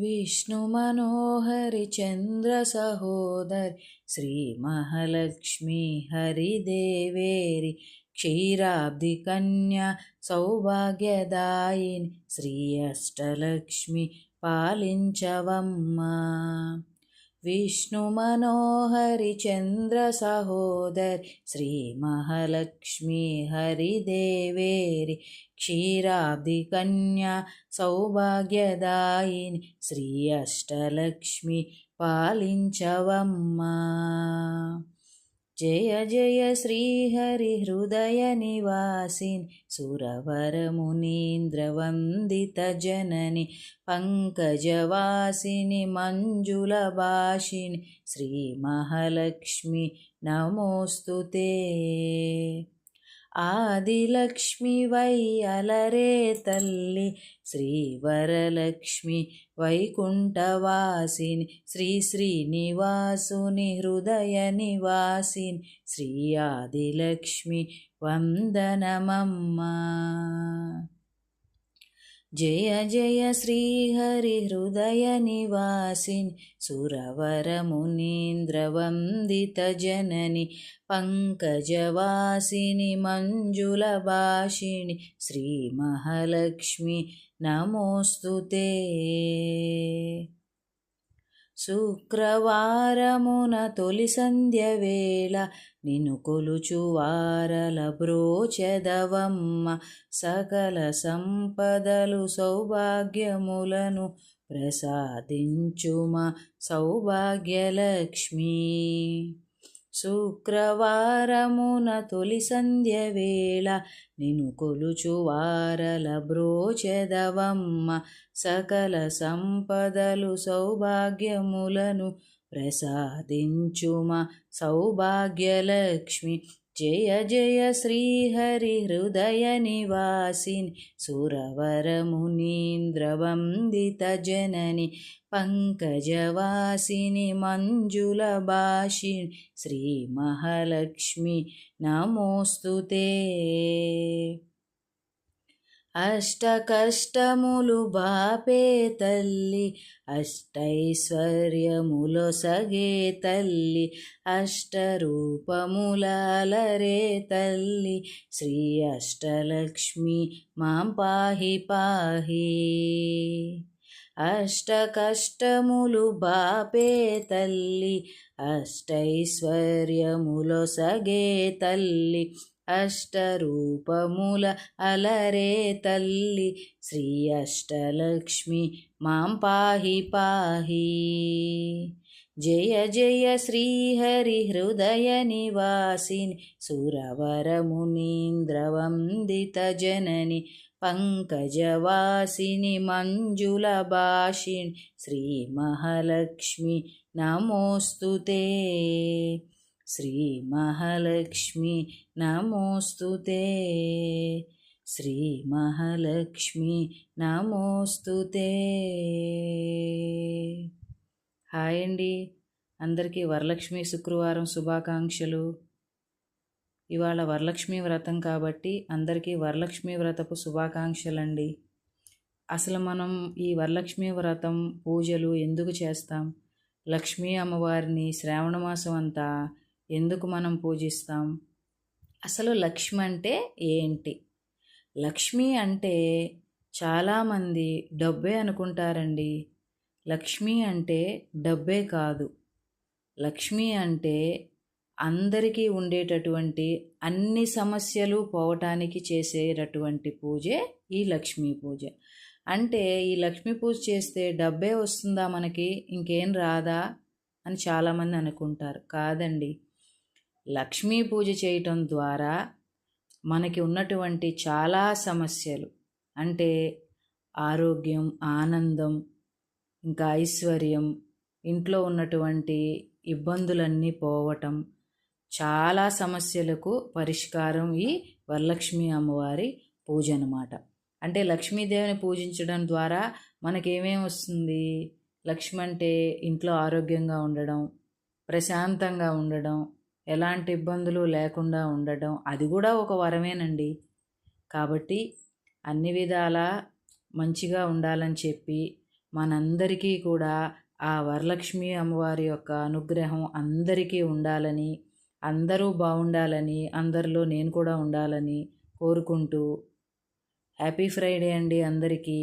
विष्णुमनोहरि चन्द्रसहोदरि श्रीमहालक्ष्मी हरिदेवेरि क्षीराब्धिकन्या सौभाग्यदायिनि श्री अष्टलक्ष्मि पालिञ्चवम्मा विष्णुमनोहरि चन्द्रसहोदरि श्रीमहालक्ष्मी हरिदेवेरि क्षीराब्धिकन्या सौभाग्यदायिनि श्री अष्टलक्ष्मि पालिञ्चवम्मा జయ జయ శ్రీహరి హృదయ నివాసిన్ సురవరమునీంద్రవందిత జనని పంకజవాసిని మంజుల భాషిని శ్రీ మహాలక్ష్మి నమోస్తుతే. ఆదిలక్ష్మి వై అలరే తల్లి శ్రీవరలక్ష్మి వైకుంఠవాసిని శ్రీ శ్రీనివాసుని హృదయ నివాసిని శ్రీ ఆదిలక్ష్మి వందనమమ్మా. जय जय श्रीहरिहृदयनिवासिनि सुरवरमुनीन्द्रवन्दितजननि पङ्कजवासिनि मञ्जुलभाषिणि श्रीमहालक्ष्मि नमोऽस्तु ते శుక్రవారమున తొలి సంధ్య వేళ నిన్ను కొలుచువారల బ్రోచెదవమ్మ సకల సంపదలు సౌభాగ్యములను ప్రసాదించుమ సౌభాగ్యలక్ష్మి. శుక్రవారమున తొలి సంధ్య వేళ నిను కొలుచువారల బ్రోచెదవమ్మ సకల సంపదలు సౌభాగ్యములను ప్రసాదించుమ సౌభాగ్యలక్ష్మి. జయ జయ శ్రీహరి హృదయ నివాసిని సురవరమునీంద్రవందిత జనని పంకజవాసిని మంజుల అష్ట శ్రీ అష్టకష్టములు బాపే తల్లి అష్టైశ్వర్యములో సగే తల్లి అష్టరూపములాలరే తల్లి శ్రీ అష్టలక్ష్మి మాం పాహి పాహి. అష్టకష్టములు బాపే తల్లి అష్టైశ్వర్యములో సగే తల్లి అష్టరూపముల అలరే తల్లి. శ్రీ అష్టలక్ష్మి మాం పాహి పాహి. జయ జయ శ్రీహరి హృదయ నివాసిని. సురవరమునీంద్రవందిత జనని. పంకజవాసిని మంజుల భాషిణి శ్రీ మహాలక్ష్మి నమోస్తుతే श्रीमहालक्ष्मी नमोऽस्तु ते శ్రీమహాలక్ష్మి నమోస్తు హాయ్ అండి అందరికీ వరలక్ష్మి శుక్రవారం శుభాకాంక్షలు ఇవాళ వరలక్ష్మి వ్రతం కాబట్టి అందరికీ వరలక్ష్మి వ్రతపు శుభాకాంక్షలండి అసలు మనం ఈ వరలక్ష్మి వ్రతం పూజలు ఎందుకు చేస్తాం లక్ష్మీ అమ్మవారిని శ్రావణ మాసం అంతా ఎందుకు మనం పూజిస్తాం? అసలు లక్ష్మి అంటే ఏంటి? లక్ష్మి అంటే చాలామంది డబ్బే అనుకుంటారండి. లక్ష్మి అంటే డబ్బే కాదు. లక్ష్మి అంటే అందరికీ ఉండేటటువంటి అన్ని సమస్యలు పోవటానికి చేసేటటువంటి పూజే ఈ లక్ష్మీ పూజ. అంటే ఈ లక్ష్మీ పూజ చేస్తే డబ్బే వస్తుందా మనకి? ఇంకేం రాదా? అని చాలామంది అనుకుంటారు. కాదండి. లక్ష్మీ పూజ చేయటం ద్వారా మనకి ఉన్నటువంటి చాలా సమస్యలు. అంటే ఆరోగ్యం ఆనందం ఇంకా ఐశ్వర్యం ఇంట్లో ఉన్నటువంటి ఇబ్బందులన్నీ పోవటం చాలా సమస్యలకు పరిష్కారం ఈ వరలక్ష్మి అమ్మవారి పూజ అనమాట అంటే లక్ష్మీదేవిని పూజించడం ద్వారా మనకేమేమి వస్తుంది? లక్ష్మి అంటే ఇంట్లో ఆరోగ్యంగా ఉండడం ప్రశాంతంగా ఉండడం ఎలాంటి ఇబ్బందులు లేకుండా ఉండడం అది కూడా ఒక వరమేనండి. కాబట్టి అన్ని విధాల మంచిగా ఉండాలని చెప్పి మనందరికీ కూడా ఆ వరలక్ష్మి అమ్మవారి యొక్క అనుగ్రహం అందరికీ ఉండాలని అందరూ బాగుండాలని అందరిలో నేను కూడా ఉండాలని కోరుకుంటూ హ్యాపీ ఫ్రైడే అండి అందరికీ.